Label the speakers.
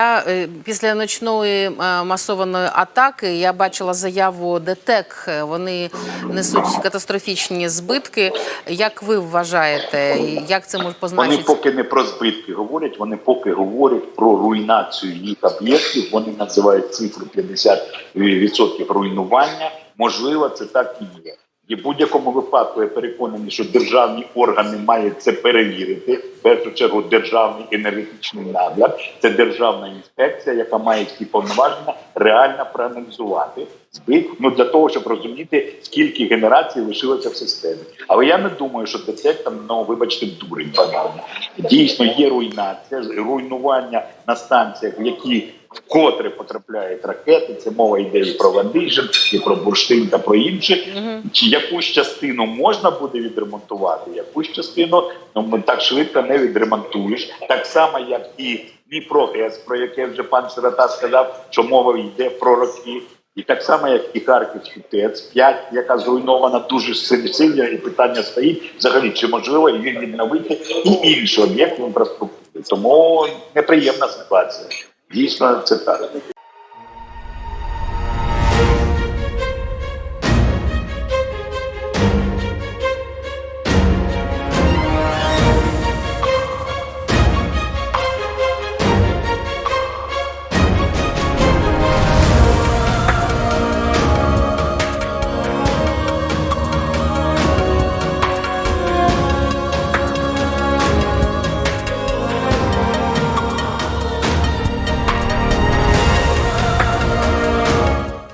Speaker 1: Я, е, Після ночної е, масованої атаки я бачила заяву ДТЕК. Вони несуть катастрофічні збитки. Як ви вважаєте, як це може
Speaker 2: Вони поки не про збитки говорять, вони поки говорять про руйнацію їх об'єктів. Вони називають цифру 50% руйнування. Можливо, це так і є. І в будь-якому випадку я переконаний, що державні органи мають це перевірити. В першу чергу державний енергетичний нагляд, це державна інспекція, яка має ці повноваження реально проаналізувати збиток, ну для того, щоб розуміти, скільки генерацій лишилося в системі. Але я не думаю, що ДТЕК там, ну вибачте, дурень банально. Дійсно, є руйнація, руйнування на станціях, які вкотре потрапляють ракети. Це мова йде і про Вандижин, і про бурштин та про інше. Чи якусь частину можна буде відремонтувати, якусь частину ну так швидко не відремонтуєш. Так само, як і Дніпрогес, про яке вже пан Сирота сказав, що мова йде про роки. І так само, як і Харківський ТЕЦ, 5, яка зруйнована дуже сильно, і питання стоїть взагалі, чи можливо її відновити і інші об'єкти інфраструктури. Тому неприємна ситуація. Дійсно, це так.